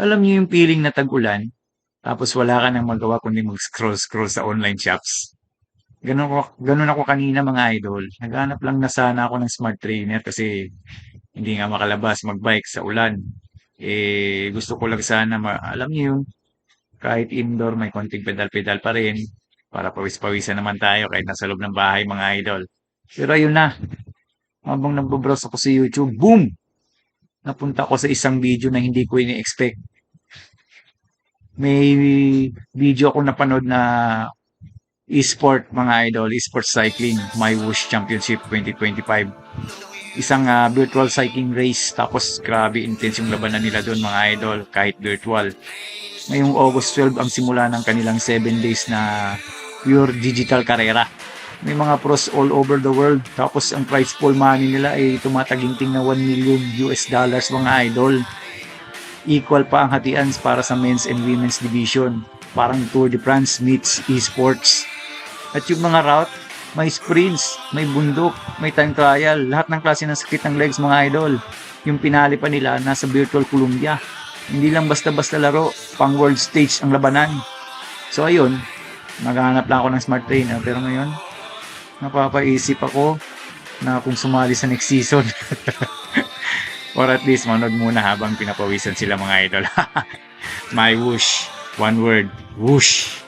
Alam niyo yung feeling na tag-ulan, tapos wala ka nang magawa kundi mag-scroll-scroll sa online shops. Ganun, ko, ganun ako kanina mga idol. Naghanap lang na sana ako ng smart trainer kasi hindi nga makalabas magbike sa ulan. Eh, gusto ko lang sana, ma- alam niyo yung kahit indoor may konting pedal-pedal pa rin para pawis-pawisan naman tayo kahit nasa loob ng bahay mga idol. Pero ayun na, habang nagbabrowse ako sa YouTube, boom! Napunta ako sa isang video na hindi ko ini-expect. May video ako napanood na e-sport mga idol, e-sport cycling, My Whoosh Championship 2025. Isang ah, virtual cycling race tapos grabe intense yung labanan nila doon mga idol kahit virtual. Ngayong August 12 ang simula ng kanilang 7 days na pure digital karera. May mga pros all over the world. Tapos ang prize pool money nila ay tumataginting na 1 million US dollars mga idol. Equal pa ang hatian para sa men's and women's division. Parang Tour de France meets esports. At yung mga route, may sprints, may bundok, may time trial, lahat ng klase ng sakit ng legs mga idol. Yung pinali pa nila nasa virtual Columbia. Hindi lang basta-basta laro, pang world stage ang labanan. So ayun, naghahanap lang ako ng smart trainer pero ngayon, napapaisip ako na kung sumali sa next season. Or at least manood muna habang pinapawisan sila mga idol. My whoosh. One word. Whoosh.